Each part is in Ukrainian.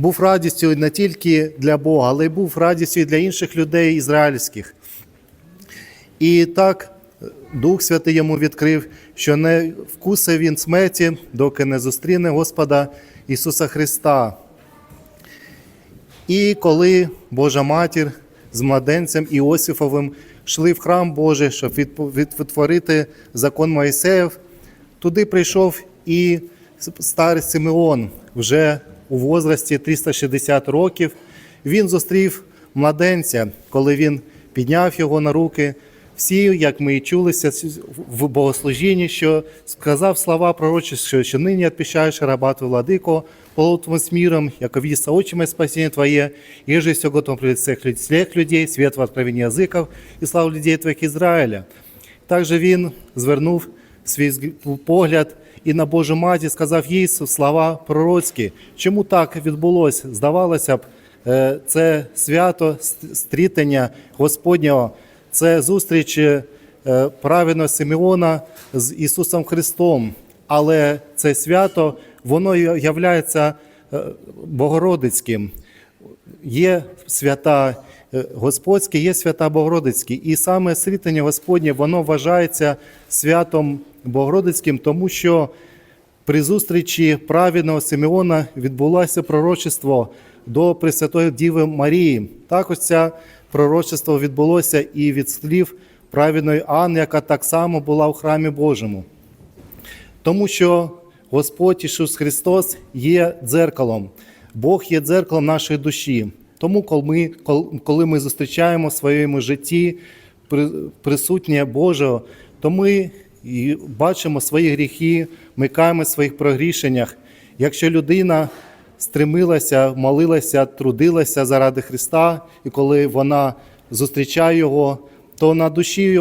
був радістю не тільки для Бога, але й був радістю і для інших людей ізраїльських. І так Дух Святий йому відкрив, що не вкусе він смерті, доки не зустріне Господа Ісуса Христа. І коли Божа Матір з младенцем Іосифовим йшли в храм Божий, щоб відтворити закон Моїсеїв, туди прийшов і старий Симеон вже у возрасті 360 років. Він зустрів младенця, коли він підняв його на руки. Всі, як ми і чулися в богослужінні, що сказав слова пророчі, що, що нині відпіщаєш рабату владико, полотвом с миром, яко видит соочимое спасение Твое, и же все готов пред всех, людей, свет в откровении языков і славу людей Твоїх Ізраїля. Також він звернув свій погляд і на Божу матір сказав їй слова пророцькі. Чому так відбулося? Здавалося б, е, це свято ст- стрітення Господнього, це зустріч е, праведного Симеона з Ісусом Христом. Але це свято, воно являється е, Богородицьким. Є свята е, Господські, є свята Богородицькі. І саме світання Господнє воно вважається святом Богородицьким, тому що при зустрічі праведного Симеона відбулося пророчество до Пресвятої Діви Марії. Також це пророчество відбулося і від слів праведної Анни, яка так само була у храмі Божому. Тому що Господь Ісус Христос є дзеркалом, Бог є дзеркалом нашої душі. Тому, коли ми, коли ми зустрічаємо в своєму житті присутнє Божого, то ми і бачимо свої гріхи, ми каємо в своїх прогрішеннях. Якщо людина стремилася, молилася, трудилася заради Христа, і коли вона зустрічає Його, то на душі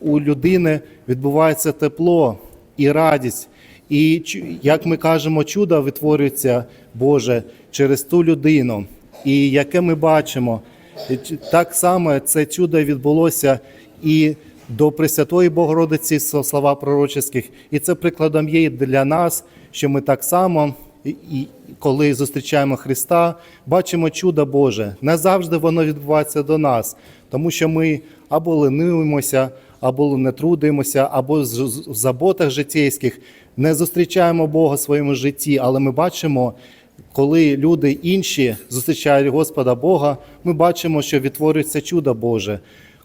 у людини відбувається тепло і радість. І як ми кажемо, чудо витворюється Боже через ту людину. І яке ми бачимо, так само це чудо відбулося і до Пресвятої Богородиці слова пророчеських. І це прикладом є для нас, що ми так само, і, коли зустрічаємо Христа, бачимо чудо Боже. Не завжди воно відбувається до нас, тому що ми або ленуємося, або не трудимося, або в заботах життєйських не зустрічаємо Бога в своєму житті, але ми бачимо, коли люди інші зустрічають Господа Бога, ми бачимо, що відтворюється чудо Боже.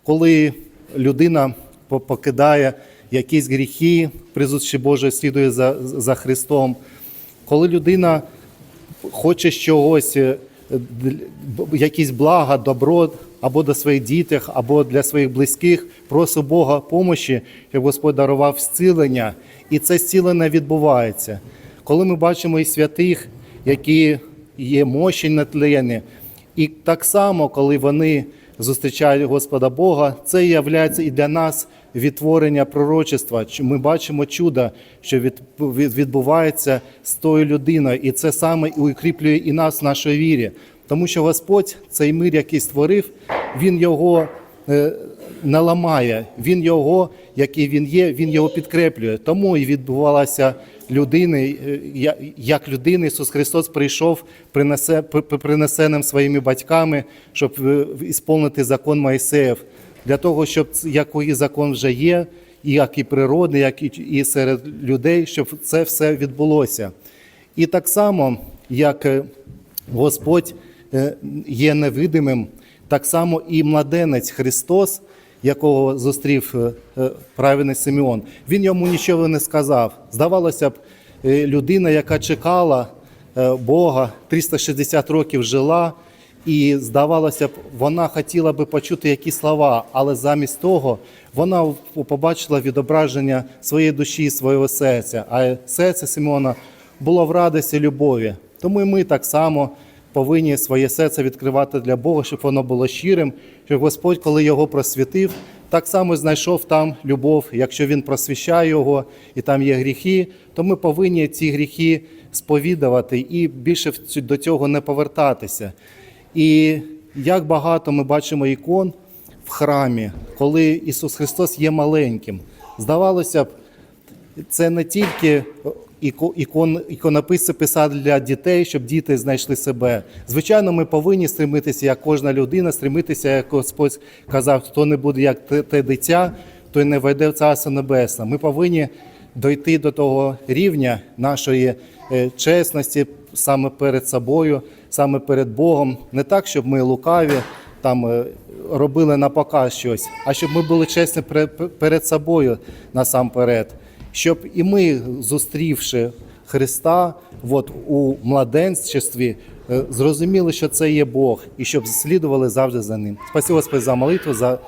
Коли людина покидає якісь гріхи, при зустрічі Божої слідує за, за Христом, коли людина хоче чогось, е, якісь блага, добро або до своїх дітей, або для своїх близьких, просить Бога помощі, щоб Господь дарував зцілення. І це зцілення відбувається. Коли ми бачимо і святих, які є мощі нетлені, і так само, коли вони зустрічають Господа Бога, це є і для нас відтворення пророчества. Ми бачимо чудо, що від, від- відбувається з тою людиною, і це саме укріплює і нас в нашій вірі. Тому що Господь цей мир, який створив, Він його не ламає, Він його, який він є, він його підкреплює. Тому і відбувалася людини, е, як людина Ісус Христос прийшов принесе, при- при- принесеним своїми батьками, щоб е, ісполнити закон Моїсеїв, для того, щоб який закон вже є, як і природний, як і, серед людей, щоб це все відбулося. І так само, як е, Господь е, є невидимим, так само і младенець Христос, якого зустрів е, е, праведний Симеон, він йому нічого не сказав. Здавалося б, е, людина, яка чекала Бога, 360 років жила, і здавалося б, вона хотіла би почути якісь слова, але замість того вона побачила відображення своєї душі, свого серця. А серце Симеона було в радості любові. Тому і ми так само повинні своє серце відкривати для Бога, щоб воно було щирим, щоб Господь, коли його просвітив, так само знайшов там любов. Якщо він просвіщає його і там є гріхи, то ми повинні ці гріхи сповідувати і більше до цього не повертатися. І як багато ми бачимо ікон в храмі, коли Ісус Христос є маленьким. Здавалося б, це не тільки ікон, іконописці писати для дітей, щоб діти знайшли себе. Звичайно, ми повинні стремитися, як кожна людина, стремитися, як Господь казав, хто не буде як те, те дитя, той не войде в Царство Небесне. Ми повинні дойти до того рівня нашої е, чесності саме перед собою, саме перед Богом. Не так, щоб ми лукаві там е, робили на показ щось, а щоб ми були чесні перед собою насамперед, щоб і ми, зустрівши Христа, от у младенчестві, е, зрозуміли, що це є Бог, і щоб слідували завжди за ним. Спасибо Господь, за молитву, за